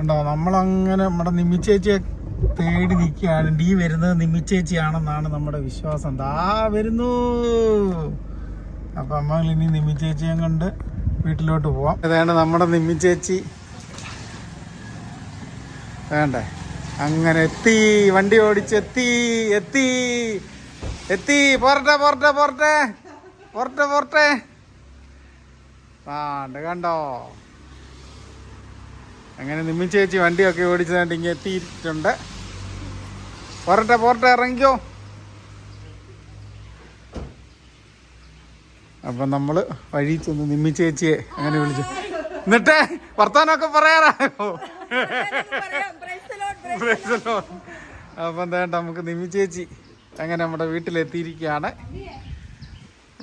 ഉണ്ടോ നമ്മളങ്ങനെ നമ്മുടെ നിമിച്ചേച്ചിയെ തേടി നിൽക്കുകയാണ്. ഡി വരുന്നത് നിമിച്ചേച്ചിയാണെന്നാണ് നമ്മുടെ വിശ്വാസം. ദാ വരുന്നു. അപ്പം നമ്മൾ ഇനി നിമിച്ചേച്ചിയും കൊണ്ട് വീട്ടിലോട്ട് പോവാം. ഇതാണ് നമ്മുടെ നിമ്മിച്ചേച്ചി വേണ്ടേ? അങ്ങനെ എത്തി വണ്ടി ഓടിച്ച് എത്തി എത്തി എത്തി. പോരട്ടെ പോരട്ടെ പോരട്ടെ. പോരട്ടെ പോരട്ടെ. ആണ്ട് കണ്ടോ? അങ്ങനെ നിമ്മി ചേച്ചി വണ്ടിയൊക്കെ ഓടിച്ചതായിട്ട് ഇങ്ങനെ എത്തിയിട്ടുണ്ട്. പോരട്ടെ പോരട്ടെ ഇറങ്ങിക്കോ. അപ്പം നമ്മൾ വഴി ചെന്ന് നിമ്മി ചേച്ചിയെ അങ്ങനെ വിളിച്ചു. എന്നിട്ട് വർത്താനമൊക്കെ പറയാറായോ അപ്പം എന്താ നമുക്ക് നിമ്മി ചേച്ചി അങ്ങനെ നമ്മുടെ വീട്ടിലെത്തിയിരിക്കുകയാണ്.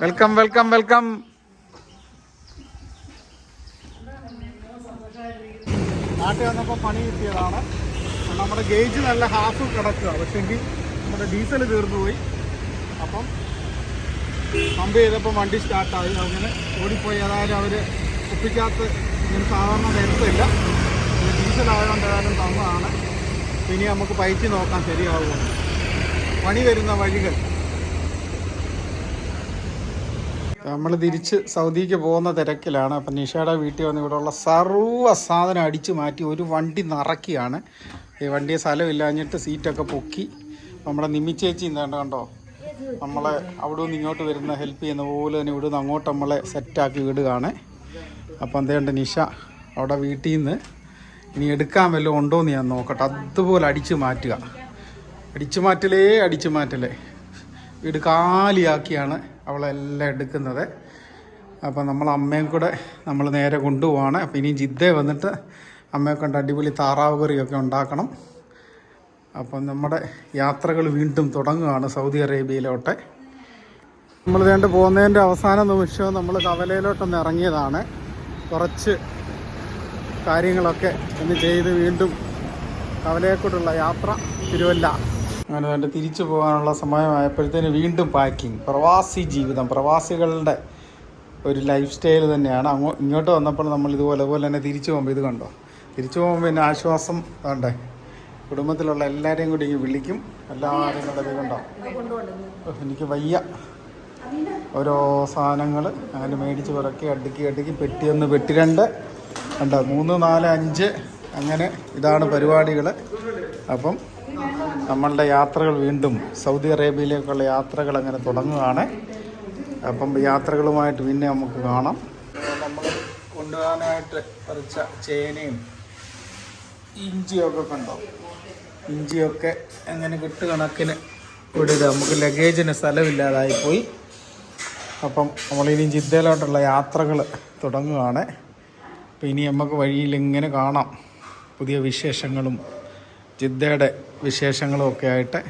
Welcome welcome welcome. നാട്ടിൽ വന്നപ്പോൾ പണി കിട്ടിയതാണ്. നമ്മുടെ ഗേജ് നല്ല ഹാഫ് കിടക്കുക. പക്ഷെങ്കിൽ നമ്മുടെ ഡീസൽ തീർന്നു പോയി. അപ്പം പമ്പ് ചെയ്തപ്പോൾ വണ്ടി സ്റ്റാർട്ടായി അങ്ങനെ ഓടിപ്പോയി. അതായത് അവർ ഒപ്പിക്കാത്ത ഇങ്ങനെ സാധാരണ നിരത്തില്ല. ഡീസൽ ആയതുകൊണ്ട് തന്നതാണ്. ഇനി നമുക്ക് പയറ്റി നോക്കാൻ ശരിയാവുമോ പണി വരുന്ന വഴികൾ. നമ്മൾ തിരിച്ച് സൗദിക്ക് പോകുന്ന തിരക്കിലാണ്. അപ്പം നിഷയുടെ വീട്ടിൽ വന്ന് ഇവിടെയുള്ള സർവ സാധനം അടിച്ചു മാറ്റി ഒരു വണ്ടി നിറക്കിയാണ്. ഈ വണ്ടിയെ സ്ഥലമില്ലാഞ്ഞിട്ട് സീറ്റൊക്കെ പൊക്കി. നമ്മുടെ നിമിച്ചേച്ചി എന്താണ്ട് കണ്ടോ? നമ്മളെ അവിടെ നിന്ന് ഇങ്ങോട്ട് വരുന്ന ഹെൽപ്പ് ചെയ്യുന്ന പോലെ തന്നെ ഇവിടെ നിന്ന് അങ്ങോട്ട് നമ്മളെ സെറ്റാക്കി വിടുകയാണ് അപ്പം എന്തേണ്ട നിഷ അവിടെ വീട്ടിൽ നിന്ന് ഇനി എടുക്കാൻ വല്ലതും ഉണ്ടോ എന്ന് ഞാൻ നോക്കട്ടെ. അതുപോലെ അടിച്ചു മാറ്റുക. അടിച്ചു മാറ്റലേ അടിച്ചു മാറ്റലേ. വീട് കാലിയാക്കിയാണ്. അവളെല്ലാം എടുക്കുന്നത്. അപ്പോൾ നമ്മൾ അമ്മയും കൂടെ നമ്മൾ നേരെ കൊണ്ടുപോവാണ്. അപ്പോൾ ഇനി ജിദ്ദ വന്നിട്ട് അമ്മയെ കൊണ്ട് അടിപൊളി താറാവ് കറിയൊക്കെ ഉണ്ടാക്കണം. അപ്പം നമ്മുടെ യാത്രകൾ വീണ്ടും തുടങ്ങുകയാണ് സൗദി അറേബ്യയിലോട്ടെ. നമ്മൾ വേണ്ട പോകുന്നതിന്റെ അവസാന നിമിഷം നമ്മൾ കവലയിലോട്ടൊന്ന് ഇറങ്ങിയതാണ്. കുറച്ച് കാര്യങ്ങളൊക്കെ ഒന്ന് ചെയ്ത് വീണ്ടും കവലയെക്കൂട്ടുള്ള യാത്ര തിരുവല്ല. അങ്ങനെ വേണ്ട തിരിച്ചു പോകാനുള്ള സമയമായപ്പോഴത്തേന് വീണ്ടും പാക്കിങ് പ്രവാസി ജീവിതം പ്രവാസികളുടെ ഒരു ലൈഫ് സ്റ്റൈൽ തന്നെയാണ്. അങ്ങോ ഇങ്ങോട്ട് വന്നപ്പോൾ നമ്മൾ ഇതുപോലെ പോലെ തന്നെ തിരിച്ചു പോകുമ്പോൾ ഇത് കണ്ടോ? തിരിച്ചു പോകുമ്പോൾ പിന്നെ ആശ്വാസം വേണ്ടേ? കുടുംബത്തിലുള്ള എല്ലാവരെയും കൂടി ഇങ്ങനെ വിളിക്കും. എല്ലാവരും കൂടെ കണ്ടോ? എനിക്ക് വയ്യ. ഓരോ സാധനങ്ങൾ അങ്ങനെ മേടിച്ച് പിറക്കി അടുക്കി അടുക്കി പെട്ടി ഒന്ന് പെട്ടി രണ്ട് കണ്ടോ? മൂന്ന് നാല് അഞ്ച് അങ്ങനെ ഇതാണ് പരിപാടികൾ അപ്പം നമ്മളുടെ യാത്രകൾ വീണ്ടും സൗദി അറേബ്യയിലേക്കുള്ള യാത്രകൾ അങ്ങനെ തുടങ്ങുകയാണ്. അപ്പം യാത്രകളുമായിട്ട് പിന്നെ നമുക്ക് കാണാം. നമ്മൾ കൊണ്ടുപോകാനായിട്ട് പറിച്ച ചേനയും ഇഞ്ചിയൊക്കെ കണ്ടോ? ഇഞ്ചിയൊക്കെ അങ്ങനെ കെട്ടുകണക്കിന് ഇവിടെ ഇടുക. നമുക്ക് ലഗേജിന് സ്ഥലമില്ലാതായിപ്പോയി അപ്പം നമ്മളിനി ജിദ്ദയിലോട്ടുള്ള യാത്രകൾ തുടങ്ങുകയാണ്. അപ്പം ഇനി നമുക്ക് വഴിയിൽ ഇങ്ങനെ കാണാം. പുതിയ വിശേഷങ്ങളും ജിദ്ദയുടെ വിശേഷങ്ങളും ഒക്കെ ആയിട്ട്